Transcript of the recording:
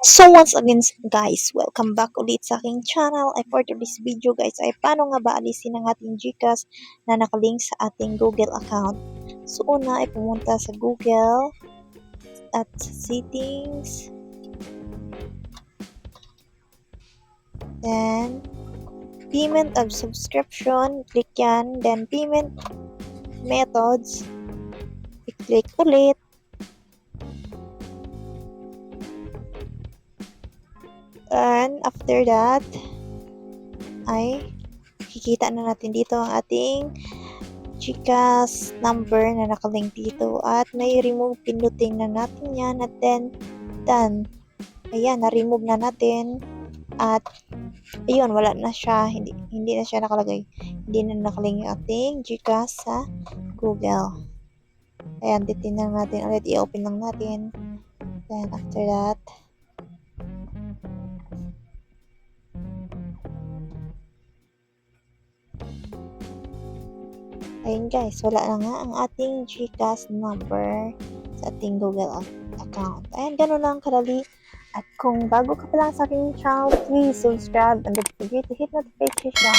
So once again guys, welcome back ulit sa aking channel. Ay for today's video guys ay paano nga ba alisin ang ating Gcash na nakalink sa ating Google account. So una ay pumunta sa Google at settings. Then payment of subscription, click yan. Then payment methods, i-click ulit. And after that, ay kikita na natin dito ang ating Gcash number na nakalink dito at may remove pindutin na natin yan at then done. Ayan, na-remove na natin at ayun, wala na siya. Hindi, hindi na siya nakalagay. Hindi na nakalink yung ating Gcash sa Google. Ayan, titignan natin ulit. I-open lang natin. Then after that, Ayun guys, wala na nga ang ating Gcash number sa ating Google ac- account. Ayan, ganun lang kadali. At kung bago ka pa lang sa aking channel, please subscribe and don't forget to hit notification